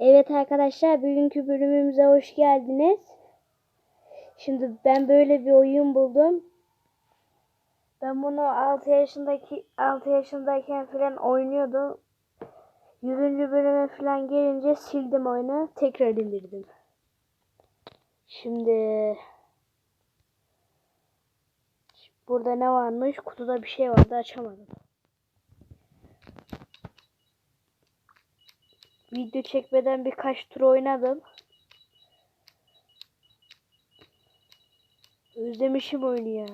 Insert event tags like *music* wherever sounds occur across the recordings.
Evet arkadaşlar bugünkü bölümümüze hoş geldiniz. Şimdi ben böyle bir oyun buldum. Ben bunu 6 yaşındaki 6 yaşındayken falan oynuyordum. 100. bölüme falan gelince sildim oyunu. Tekrar indirdim. Şimdi burada ne varmış? Kutuda bir şey vardı açamadım. Video çekmeden birkaç tur oynadım. Özlemişim oyunu ya.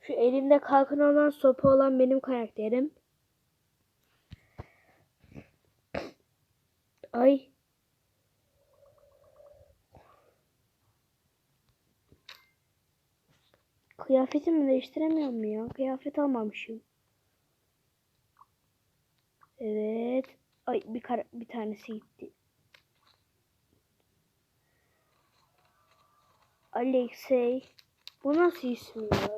Şu elinde kalkan olan sopa olan benim karakterim. Ay. Kıyafetimi değiştiremiyorum ya. Kıyafet almamışım. Ay bir bir tanesi gitti. Alexey. Bu nasıl ismi ya?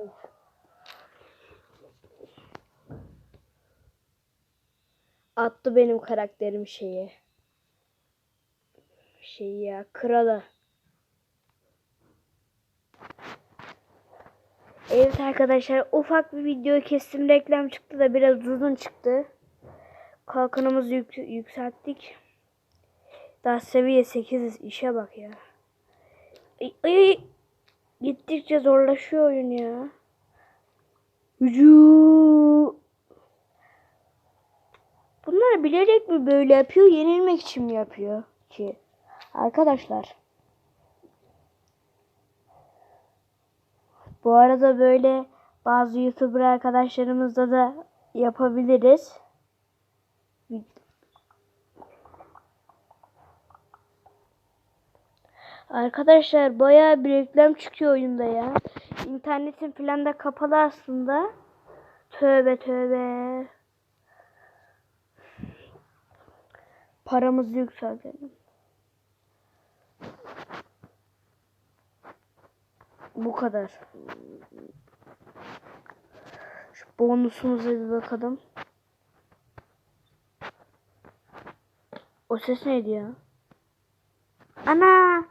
Attı benim karakterim şeye. Şey ya krala. Evet arkadaşlar ufak bir video kestim reklam çıktı da biraz uzun çıktı. Kalkanımızı yük yükselttik. Daha seviye 8 işe bak ya. Ay, ay. Gittikçe zorlaşıyor oyun ya. Hücu. Bunlar bilerek mi böyle yapıyor, yenilmek için mi yapıyor ki? Arkadaşlar. Bu arada böyle bazı YouTuber arkadaşlarımızla da yapabiliriz. Arkadaşlar bayağı bir reklam çıkıyor oyunda ya. İnternetin falan da kapalı aslında. Tövbe tövbe. Paramızı yükseltelim. Bu kadar. Şu bonusumuza bir bakalım. O ses neydi ya? Ana!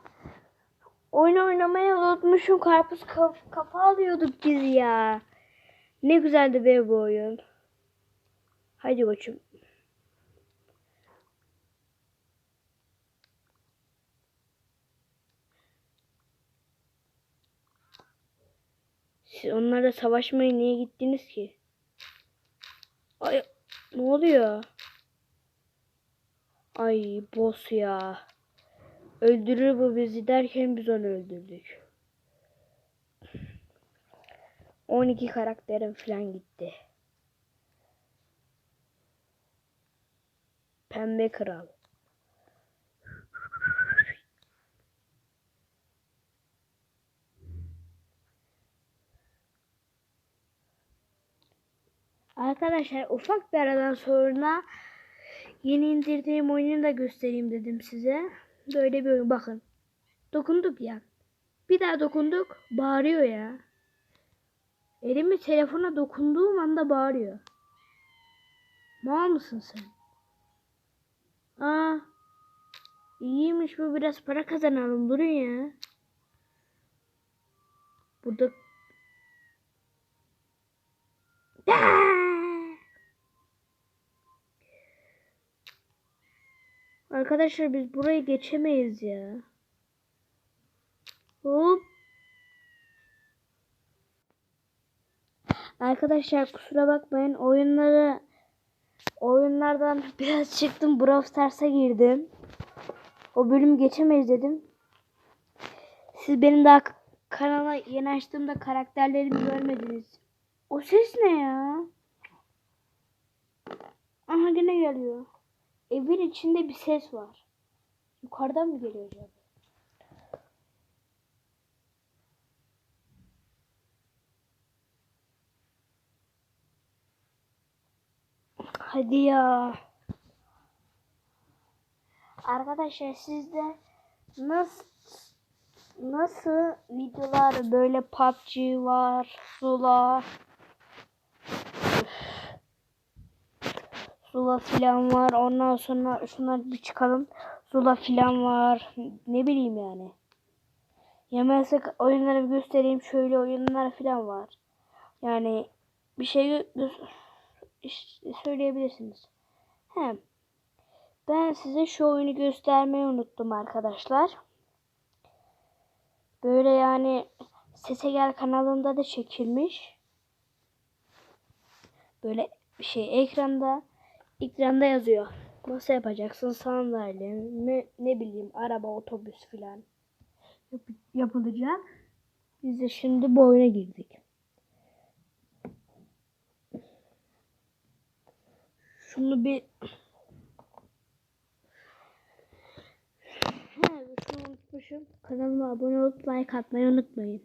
Oyun oynamayı unutmuşum. Karpuz kaf kafa alıyorduk biz ya. Ne güzeldi be bu oyun. Haydi koçum. Siz onlarla savaşmaya niye gittiniz ki? Ay ne oluyor? Ay boss ya. Öldürür bu bizi derken biz onu öldürdük. 12 karakterim falan gitti. Pembe kral. Arkadaşlar ufak bir aradan sonra yeni indirdiğim oyunu da göstereyim dedim size. Böyle bir oyun bakın. Dokunduk ya. Bir daha dokunduk bağırıyor ya. Elimi telefona dokunduğum anda bağırıyor. Mal mısın sen? Aa, iyiymiş bu biraz para kazanalım durun ya. Burada Arkadaşlar biz burayı geçemeyiz ya. Hop. Arkadaşlar kusura bakmayın oyunları oyunlardan *laughs* biraz çıktım Brawl Stars'a girdim. O bölümü geçemeyiz dedim. Siz benim daha kanala yeni açtığımda karakterlerimi görmediniz. O ses ne ya? Aha yine geliyor. Evin içinde bir ses var. Yukarıdan mı geliyor acaba? Hadi ya. Arkadaşlar sizde nasıl nasıl videolar böyle PUBG var, Zula. Zula filan var. Ondan sonra şunlar bir çıkalım. Zula filan var. Ne bileyim yani. Yemezsek oyunları bir göstereyim. Şöyle oyunlar filan var. Yani bir şey söyleyebilirsiniz. Hem ben size şu oyunu göstermeyi unuttum arkadaşlar. Böyle yani Sese Gel kanalında da çekilmiş. Böyle bir şey ekranda ekranda yazıyor. Nasıl yapacaksın sandalye mi ne bileyim araba otobüs filan yap- yapılacak. Biz de şimdi bu oyuna girdik. Şunu bir şunu unutmuşum. Kanalıma abone olup like atmayı unutmayın.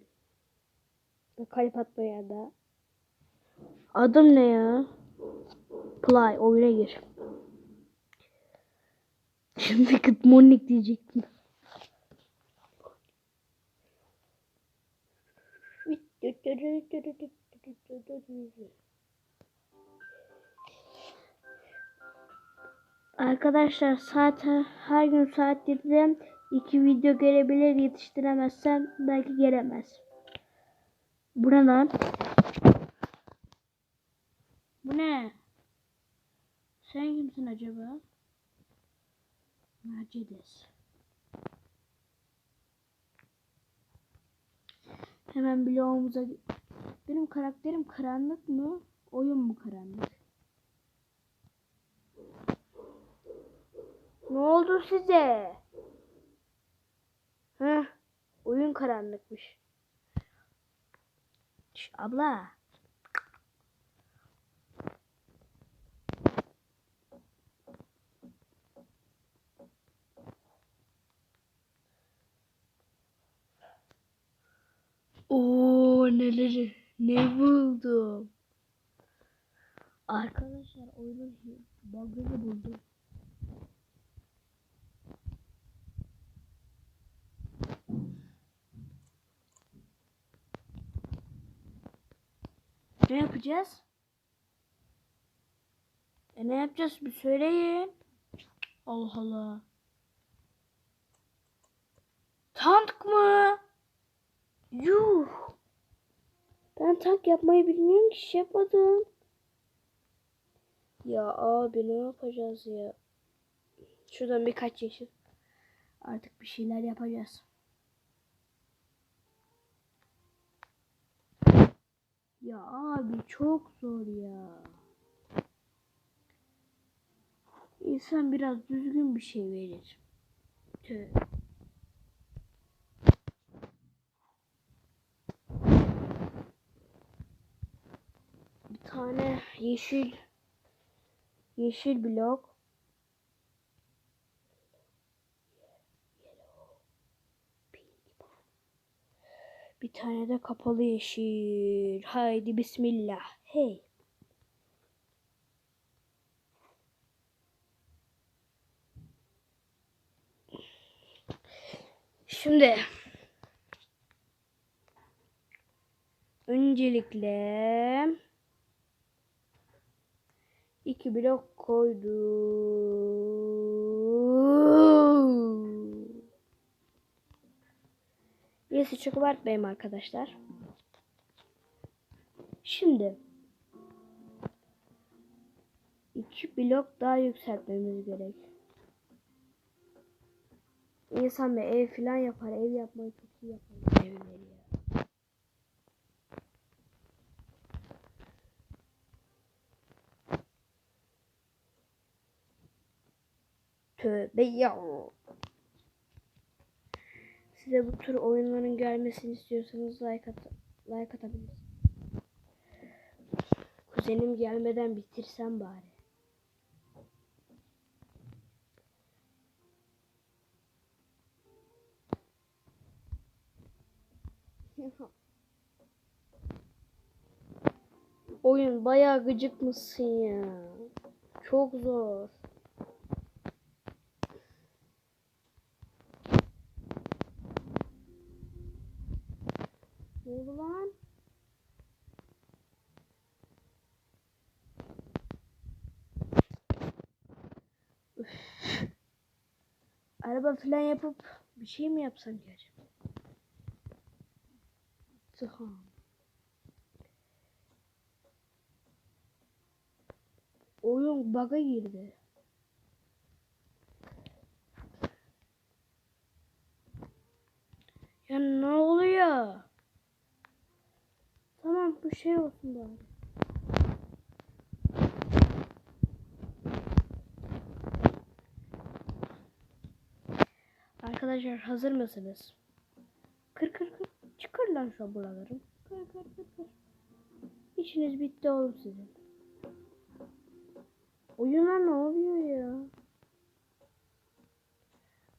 Ve kalp atmayı da. Adım ne ya? Play oyuna gir. Şimdi good morning diyecektim. Arkadaşlar saat her gün saat 7'de iki video gelebilir yetiştiremezsem belki gelemez. Bu ne lan? Bu ne? Sen kimsin acaba? Mercedes. Hemen bloğumuza... Benim karakterim karanlık mı? Oyun mu karanlık? Ne oldu size? Heh, oyun karanlıkmış. Şş, abla. Oo neleri ne buldum. Arkadaşlar oyunun bug'ını buldum. Ne yapacağız? E ne yapacağız bir söyleyin. Allah Allah. Tank mı? Yuh. Ben tank yapmayı bilmiyorum ki hiç yapmadım. Ya abi ne yapacağız ya? Şuradan birkaç yeşil. Artık bir şeyler yapacağız. Ya abi çok zor ya. İnsan biraz düzgün bir şey verir. Tüh. Tane yeşil yeşil blok. Bir tane de kapalı yeşil. Haydi bismillah. Hey. Şimdi öncelikle iki blok koydum. Neyse çok abartmayayım arkadaşlar. Şimdi iki blok daha yükseltmemiz gerek. İnsan bir ev falan yapar. Ev yapmayı çok iyi yapar. Evleri ya. Tövbe ya. Size bu tür oyunların gelmesini istiyorsanız like at like atabilirsiniz. Kuzenim gelmeden bitirsem bari. *laughs* Oyun bayağı gıcık mısın ya? Çok zor. Ne oldu lan? Araba falan yapıp bir şey mi yapsam ki acaba? Tamam. Oyun bug'a girdi. Ya ne oluyor? Tamam bu şey olsun bari. Arkadaşlar hazır mısınız? Kır kır kır. Çıkar lan şu buraları. Kır kır kır kır. İşiniz bitti oğlum sizin. Oyuna ne oluyor ya?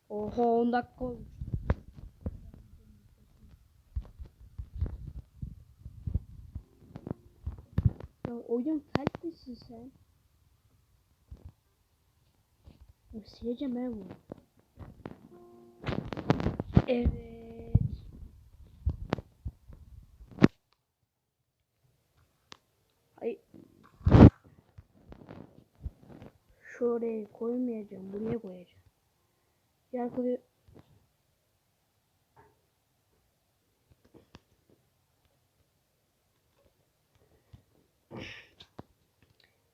Oha 10 dakika olmuş. Ya oyun kalp misin sen? Sileceğim ben bunu. Evet. Ay. Şuraya koymayacağım. Buraya koyacağım. Yargılıyor.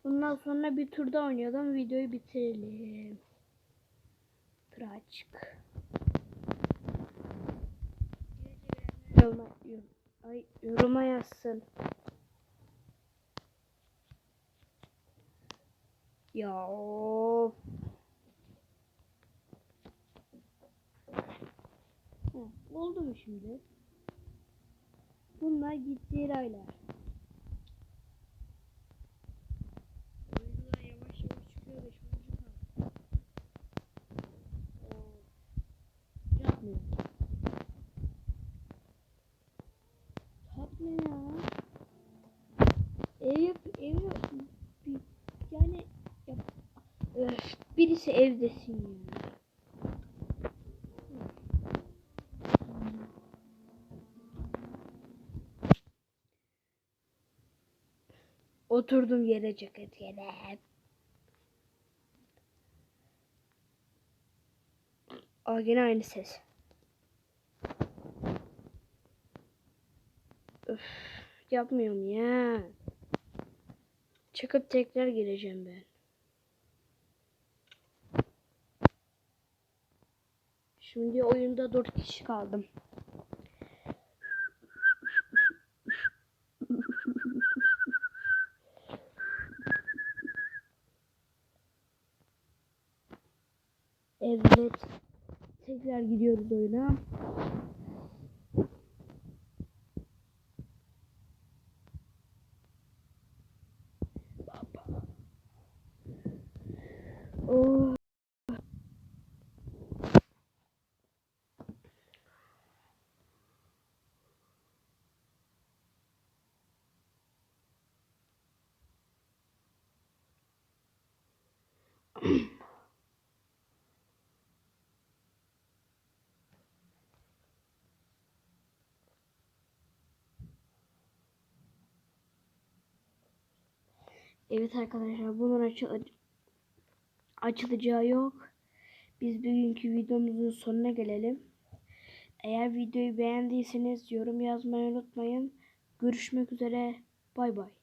Bundan sonra bir turda oynayalım. Videoyu bitirelim. Tura Yoruma, yor- ay, yoruma yazsın. Ya oldu mu şimdi? Bunlar gittiği raylar. Oyuncular yavaş yavaş çıkıyor beş oyuncu kaldı. Of. Yapmıyor. Tatlı ya. Ev yap, ev yap. Bir, yani yap. Öf, birisi evdesin ya. Oturdum yere ceket yere. Aa yine aynı ses. Öf, yapmıyorum ya. Çıkıp tekrar gireceğim ben. Şimdi oyunda 4 kişi kaldım. Evet. Tekrar gidiyoruz oyuna. *clears throat* Evet arkadaşlar bunun açı açılacağı yok. Biz bugünkü videomuzun sonuna gelelim. Eğer videoyu beğendiyseniz yorum yazmayı unutmayın. Görüşmek üzere. Bay bay.